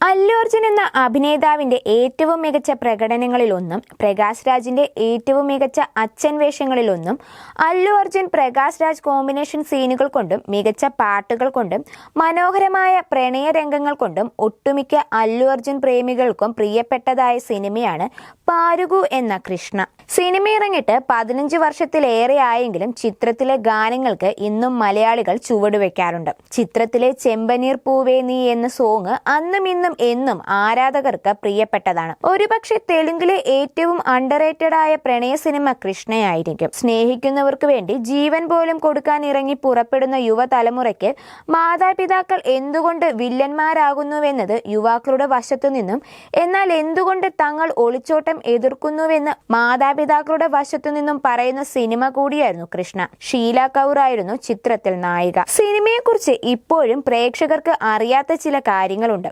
അല്ലു അർജുൻ എന്ന അഭിനേതാവിന്റെ ഏറ്റവും മികച്ച പ്രകടനങ്ങളിലൊന്നും പ്രകാശ് രാജിന്റെ ഏറ്റവും മികച്ച അച്ഛൻ വേഷങ്ങളിലൊന്നും അല്ലു അർജുൻ പ്രകാശ് രാജ് കോമ്പിനേഷൻ സീനുകൾ കൊണ്ടും മികച്ച പാട്ടുകൾ കൊണ്ടും മനോഹരമായ പ്രണയ രംഗങ്ങൾ കൊണ്ടും ഒട്ടുമിക്ക അല്ലു അർജുൻ പ്രേമികൾക്കും പ്രിയപ്പെട്ടതായ സിനിമയാണ് പാരുകു എന്ന കൃഷ്ണ. സിനിമ ഇറങ്ങിയിട്ട് പതിനഞ്ച് വർഷത്തിലേറെ ആയെങ്കിലും ചിത്രത്തിലെ ഗാനങ്ങൾക്ക് ഇന്നും മലയാളികൾ ചുവടുവെക്കാറുണ്ട്. ചിത്രത്തിലെ ചെമ്പനീർ പൂവേ നീ എന്ന സോങ് അന്നും ഇന്നും എന്നും ആരാധകർക്ക് പ്രിയപ്പെട്ടതാണ്. ഒരുപക്ഷെ തെലുങ്കിലെ ഏറ്റവും അണ്ടർറേറ്റഡ് ആയ പ്രണയ സിനിമ കൃഷ്ണയായിരിക്കും. സ്നേഹിക്കുന്നവർക്ക് വേണ്ടി ജീവൻ പോലും കൊടുക്കാൻ ഇറങ്ങി പുറപ്പെടുന്ന യുവതലമുറയ്ക്ക് മാതാപിതാക്കൾ എന്തുകൊണ്ട് വില്ലന്മാരാകുന്നുവെന്നത് യുവാക്കളുടെ വശത്തു നിന്നും എന്നാൽ എന്തുകൊണ്ട് തങ്ങൾ ഒളിച്ചോട്ടം എതിർക്കുന്നുവെന്ന് മാതാപിതാക്കളുടെ വശത്തു നിന്നും പറയുന്ന സിനിമ കൂടിയായിരുന്നു കൃഷ്ണ. ഷീല കൗർ ആയിരുന്നു ചിത്രത്തിൽ നായിക. സിനിമയെക്കുറിച്ച് ഇപ്പോഴും പ്രേക്ഷകർക്ക് അറിയാത്ത ചില കാര്യങ്ങളുണ്ട്.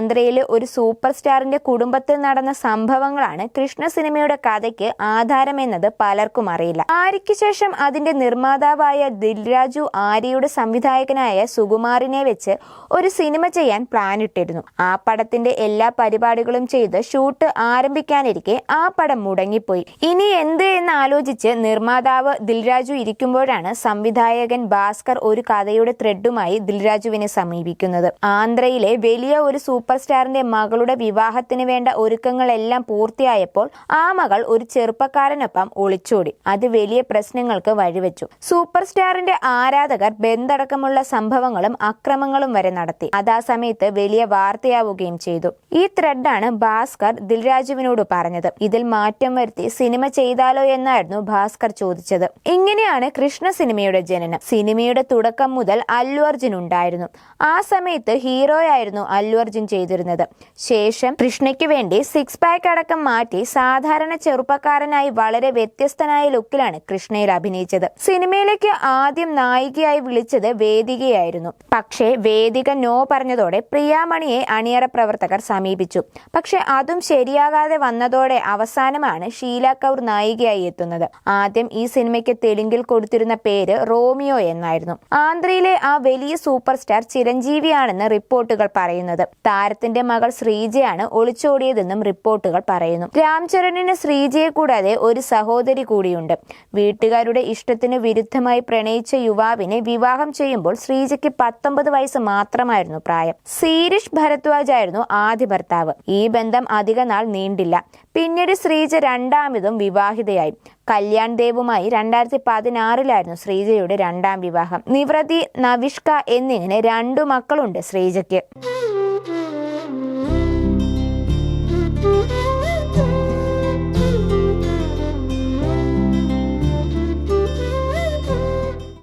ആന്ധ്രയിലെ ഒരു സൂപ്പർ സ്റ്റാറിന്റെ കുടുംബത്തിൽ നടന്ന സംഭവങ്ങളാണ് കൃഷ്ണ സിനിമയുടെ കഥയ്ക്ക് ആധാരമെന്നത് പലർക്കും അറിയില്ല. ആര്യയ്ക്ക് ശേഷം അതിന്റെ നിർമ്മാതാവായ ദിൽരാജു ആര്യയുടെ സംവിധായകനായ സുകുമാറിനെ വെച്ച് ഒരു സിനിമ ചെയ്യാൻ പ്ലാൻ ഇട്ടിരുന്നു ആ പടത്തിന്റെ എല്ലാ പരിപാടികളും ചെയ്ത് ഷൂട്ട് ആരംഭിക്കാനിരിക്കെ ആ പടം മുടങ്ങിപ്പോയി. ഇനി എന്ത് എന്ന് ആലോചിച്ച് നിർമ്മാതാവ് ദിൽരാജു ഇരിക്കുമ്പോഴാണ് സംവിധായകൻ ഭാസ്കർ ഒരു കഥയുടെ ത്രെഡുമായി ദിൽരാജുവിനെ സമീപിക്കുന്നത്. ആന്ധ്രയിലെ വലിയ ഒരു സൂപ്പർ സ്റ്റാറിന്റെ മകളുടെ വിവാഹത്തിന് വേണ്ട ഒരുക്കങ്ങളെല്ലാം പൂർത്തിയായപ്പോൾ ആ മകൾ ഒരു ചെറുപ്പക്കാരനൊപ്പം ഒളിച്ചോടി. അത് വലിയ പ്രശ്നങ്ങൾക്ക് വഴിവെച്ചു. സൂപ്പർ സ്റ്റാറിന്റെ ആരാധകർ ബന്ധടക്കമുള്ള സംഭവങ്ങളും അക്രമങ്ങളും വരെ നടത്തി. അതാ സമയത്ത് വലിയ വാർത്തയാവുകയും ചെയ്തു. ഈ ത്രെഡാണ് ഭാസ്കർ ദിൽരാജുവിനോട് പറഞ്ഞത്. ഇതിൽ മാറ്റം വരുത്തി സിനിമ ചെയ്താലോ എന്നായിരുന്നു ഭാസ്കർ ചോദിച്ചത്. ഇങ്ങനെയാണ് കൃഷ്ണ സിനിമയുടെ ജനനം. സിനിമയുടെ തുടക്കം മുതൽ അല്ലു അർജുൻ ഉണ്ടായിരുന്നു. ആ സമയത്ത് ഹീറോയായിരുന്നു അല്ലു അർജുൻ ചെയ്തിരുന്നത്. ശേഷം കൃഷ്ണയ്ക്ക് വേണ്ടി സിക്സ് പാക്ക് അടക്കം മാറ്റി സാധാരണ ചെറുപ്പക്കാരനായി വളരെ വ്യത്യസ്തനായ ലുക്കിലാണ് കൃഷ്ണയിൽ അഭിനയിച്ചത്. സിനിമയിലേക്ക് ആദ്യം നായികയായി വിളിച്ചത് വേദികയായിരുന്നു. പക്ഷേ വേദിക നോ പറഞ്ഞതോടെ പ്രിയാമണിയെ അണിയറ പ്രവർത്തകർ സമീപിച്ചു. പക്ഷെ അതും ശരിയാകാതെ വന്നതോടെ അവസാനമാണ് ഷീല കൗർ നായികയായി എത്തുന്നത്. ആദ്യം ഈ സിനിമയ്ക്ക് തെലുങ്കിൽ കൊടുത്തിരുന്ന പേര് റോമിയോ എന്നായിരുന്നു. ആന്ധ്രയിലെ ആ വലിയ സൂപ്പർ സ്റ്റാർ ചിരഞ്ജീവിയാണെന്ന് റിപ്പോർട്ടുകൾ പറയുന്നത്. താരത്തിന്റെ മകൾ ശ്രീജയാണ് ഒളിച്ചോടിയതെന്നും റിപ്പോർട്ടുകൾ പറയുന്നു. രാംചരണിന് ശ്രീജയെ കൂടാതെ ഒരു സഹോദരി കൂടിയുണ്ട്. വീട്ടുകാരുടെ ഇഷ്ടത്തിന് വിരുദ്ധമായി പ്രണയിച്ച യുവാവിനെ വിവാഹം ചെയ്യുമ്പോൾ ശ്രീജയ്ക്ക് പത്തൊമ്പത് വയസ്സ് മാത്രമായിരുന്നു പ്രായം. സീരിഷ് ഭരദ്വാജ് ആയിരുന്നു ആദ്യ ഭർത്താവ്. ഈ ബന്ധം അധിക നാൾ നീണ്ടില്ല. പിന്നീട് ശ്രീജ രണ്ടാമതും വിവാഹിതയായി. കല്യാൺ ദേവുമായി രണ്ടായിരത്തി പതിനാറിലായിരുന്നു ശ്രീജയുടെ രണ്ടാം വിവാഹം. നിവൃത്തി നവിഷ്ക എന്നിങ്ങനെ രണ്ടു മക്കളുണ്ട് ശ്രീജയ്ക്ക്.